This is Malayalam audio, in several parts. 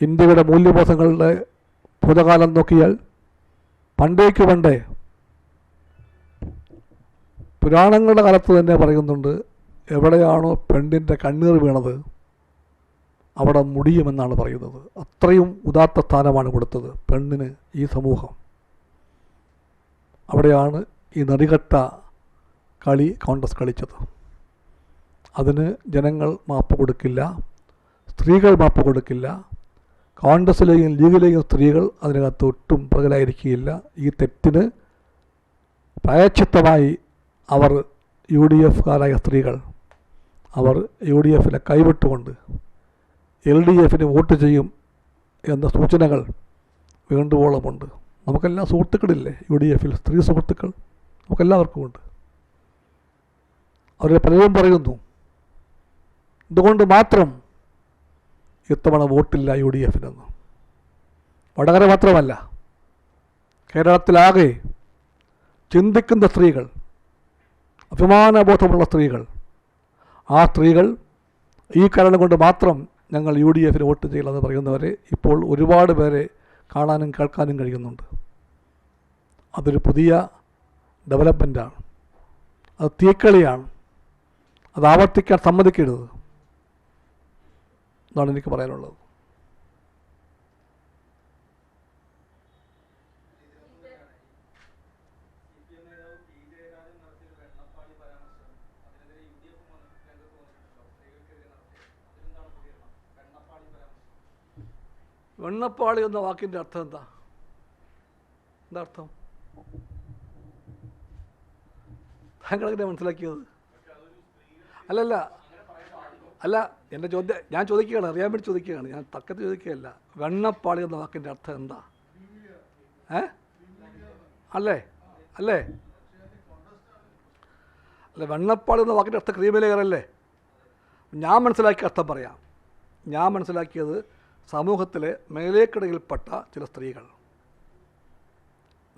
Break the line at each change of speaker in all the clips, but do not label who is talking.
ഇന്ത്യയുടെ മൂല്യബോധങ്ങളുടെ ഭൂതകാലം നോക്കിയാൽ പണ്ടേക്ക് പണ്ടേ പുരാണങ്ങളുടെ കാലത്ത് തന്നെ പറയുന്നുണ്ട് എവിടെയാണോ പെണ്ണിന്റെ കണ്ണീർ വീണത് അവിടെ മുടിയുമെന്നാണ് പറയുന്നത്. അത്രയും ഉദാത്ത സ്ഥാനമാണ് കൊടുത്തത് പെണ്ണിന് ഈ സമൂഹം. അവിടെയാണ് ഈ നടികട്ട കളി കോൺഗ്രസ് കളിച്ചത്. അതിന് ജനങ്ങൾ മാപ്പ് കൊടുക്കില്ല സ്ത്രീകൾ മാപ്പ് കൊടുക്കില്ല കോൺഗ്രസിലെയും ലീഗിലെയും സ്ത്രീകൾ അതിനകത്ത് ഒട്ടും പ്രകലായിരിക്കുകയില്ല. ഈ തെറ്റിന് പ്രായച്ചിത്തമായി അവർ യു ഡി എഫുകാരായ സ്ത്രീകൾ അവർ യു ഡി എഫിനെ കൈവിട്ടുകൊണ്ട് എൽ ഡി എഫിന് വോട്ട് ചെയ്യും എന്ന സൂചനകൾ വേണ്ടുവോളമുണ്ട്. നമുക്കെല്ലാം സുഹൃത്തുക്കളില്ലേ? യു ഡി എഫിൽ സ്ത്രീ സുഹൃത്തുക്കൾ നമുക്കെല്ലാവർക്കും ഉണ്ട്. അവർ പലരും പറയുന്നു ഇതുകൊണ്ട് മാത്രം ഇത്തവണ വോട്ടില്ല യു ഡി എഫിനെന്ന് വടകര മാത്രമല്ല കേരളത്തിലാകെ ചിന്തിക്കുന്ന സ്ത്രീകൾ അഭിമാനബോധമുള്ള സ്ത്രീകൾ ആ സ്ത്രീകൾ ഈ കാരണം കൊണ്ട് മാത്രം ഞങ്ങൾ യു ഡി എഫിന് വോട്ട് ചെയ്യില്ലെന്ന് പറയുന്നവരെ ഇപ്പോൾ ഒരുപാട് പേരെ കാണാനും കേൾക്കാനും കഴിയുന്നുണ്ട്. അതൊരു പുതിയ ഡെവലപ്മെന്റാണ് അത് തീക്കളിയാണ്. അത് ആവർത്തിക്കാൻ സമ്മതിക്കരുത്. എന്നാണ് എനിക്ക് പറയാനുള്ളത്. വെണ്ണപ്പാളി എന്ന വാക്കിന്റെ അർത്ഥം എന്താ? എന്താ അർത്ഥം? താങ്കളെങ്ങനെ മനസ്സിലാക്കിയത്? അല്ലല്ല. അല്ല എന്റെ ചോദ്യം ഞാൻ ചോദിക്കുകയാണ് അറിയാൻ വേണ്ടി ചോദിക്കുകയാണ്. ഞാൻ തക്കത്ത് ചോദിക്കുകയല്ല. വെണ്ണപ്പാളി എന്ന വാക്കിന്റെ അർത്ഥം എന്താ? ഏ? അല്ലേ? അല്ലേ? അല്ല വെണ്ണപ്പാളി എന്ന വാക്കിന്റെ അർത്ഥം ക്രീമിലേറല്ലേ ഞാൻ മനസ്സിലാക്കിയ അർത്ഥം പറയാം. ഞാൻ മനസ്സിലാക്കിയത് സമൂഹത്തിലെ മേലേക്കിടയിൽപ്പെട്ട ചില സ്ത്രീകൾ.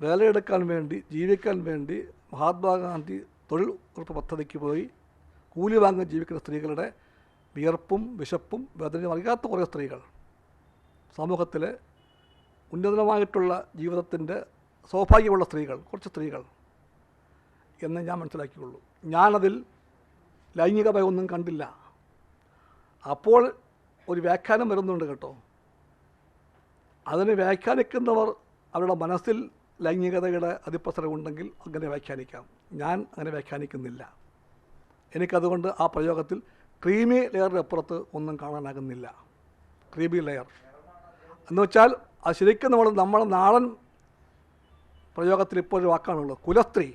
വേലയെടുക്കാൻ വേണ്ടി ജീവിക്കാൻ വേണ്ടി മഹാത്മാഗാന്ധി തൊഴിൽ ഉറപ്പ് പദ്ധതിക്ക് പോയി കൂലി വാങ്ങാൻ ജീവിക്കുന്ന സ്ത്രീകളുടെ വിയർപ്പും വിശപ്പും വേദനയും അറിയാത്ത കുറേ സ്ത്രീകൾ സമൂഹത്തിലെ ഉന്നതമായിട്ടുള്ള ജീവിതത്തിന്റെ സൗഭാഗ്യമുള്ള സ്ത്രീകൾ കുറച്ച് സ്ത്രീകൾ എന്ന് ഞാൻ മനസ്സിലാക്കിയുള്ളൂ ഞാനതിൽ ലൈംഗികമായി ഒന്നും കണ്ടില്ല. അപ്പോൾ ഒരു വ്യാഖ്യാനം വരുന്നുണ്ട് കേട്ടോ. അതിനെ വ്യാഖ്യാനിക്കുന്നവർ അവരുടെ മനസ്സിൽ ലൈംഗികതയുടെ അതിപ്രസരമുണ്ടെങ്കിൽ അങ്ങനെ വ്യാഖ്യാനിക്കാം. ഞാൻ അങ്ങനെ വ്യാഖ്യാനിക്കുന്നില്ല. എനിക്കതുകൊണ്ട് ആ പ്രയോഗത്തിൽ ക്രീമി ലെയറിന്റെ അപ്പുറത്ത് ഒന്നും കാണാനാകുന്നില്ല. Creamy layer. എന്ന് വെച്ചാൽ അത് ശരിക്കും നമ്മൾ നമ്മുടെ നാടൻ പ്രയോഗത്തിൽ ഇപ്പോഴൊരു വാക്കാണുള്ളത്. കുലസ്ത്രീ.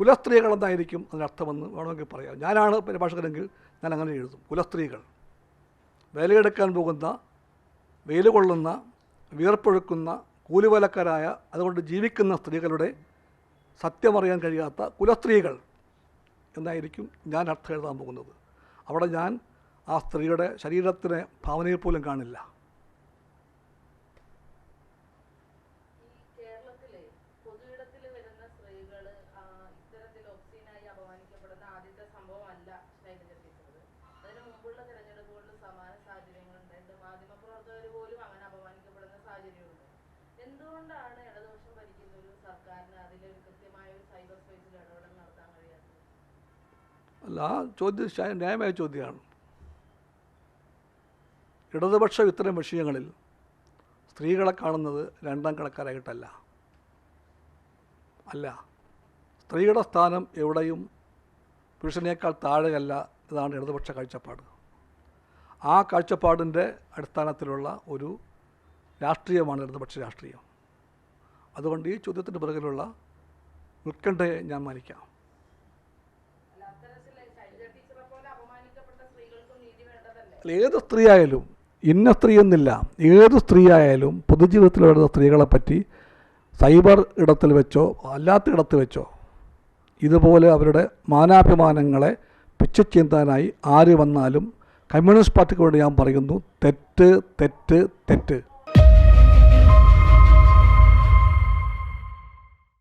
കുലസ്ത്രീകളെന്നായിരിക്കും അതിനർത്ഥമെന്ന് വേണമെങ്കിൽ പറയാം. ഞാനാണ് പരിഭാഷകരെങ്കിൽ ഞാൻ അങ്ങനെ എഴുതും. കുലസ്ത്രീകൾ. വേലയെടുക്കാൻ പോകുന്ന വെയിൽ കൊള്ളുന്ന വിയർപ്പൊഴുക്കുന്ന കൂലിവേലക്കാരായ അതുകൊണ്ട് ജീവിക്കുന്ന സ്ത്രീകളുടെ സത്യമറിയാൻ കഴിയാത്ത കുലസ്ത്രീകൾ. എന്നായിരിക്കും ഞാൻ അർത്ഥം എഴുതാൻ പോകുന്നത്. അവിടെ ഞാൻ ആ സ്ത്രീയുടെ ശരീരത്തിനെ ഭാവനയിൽ പോലും കാണില്ല.
എന്തുകൊണ്ടാണ് ഇടതുപക്ഷം ഭരിക്കുന്ന ഒരു സർക്കാരിന് അതിലൊരു കൃത്യമായ
അല്ല ആ ചോദ്യം ന്യായമായ ചോദ്യമാണ്. ഇടതുപക്ഷം ഇത്തരം വിഷയങ്ങളിൽ സ്ത്രീകളെ കാണുന്നത് രണ്ടാം കണക്കാരായിട്ടല്ല. അല്ല സ്ത്രീയുടെ സ്ഥാനം എവിടെയും പുരുഷനേക്കാൾ താഴെയല്ല ഇതാണ് ഇടതുപക്ഷ കാഴ്ചപ്പാട്. ആ കാഴ്ചപ്പാടിന്റെ അടിസ്ഥാനത്തിലുള്ള ഒരു രാഷ്ട്രീയമാണ് ഇടതുപക്ഷ രാഷ്ട്രീയം. അതുകൊണ്ട് ഈ ചോദ്യത്തിന്റെ പിറകിലുള്ള ഉത്കണ്ഠയെ ഞാൻ മാനിക്കാം. ഏത് സ്ത്രീ ആയാലും ഇന്ന സ്ത്രീ എന്നില്ല ഏത് സ്ത്രീ ആയാലും പൊതുജീവിതത്തിൽ വരുന്ന സ്ത്രീകളെ പറ്റി സൈബർ ഇടത്തിൽ വെച്ചോ അല്ലാത്ത ഇടത്ത് വെച്ചോ ഇതുപോലെ അവരുടെ മാനാഭിമാനങ്ങളെ പിച്ചു ചീന്താനായി ആര് വന്നാലും കമ്മ്യൂണിസ്റ്റ് പാർട്ടിക്ക് വേണ്ടി ഞാൻ പറയുന്നു തെറ്റ് തെറ്റ് തെറ്റ്.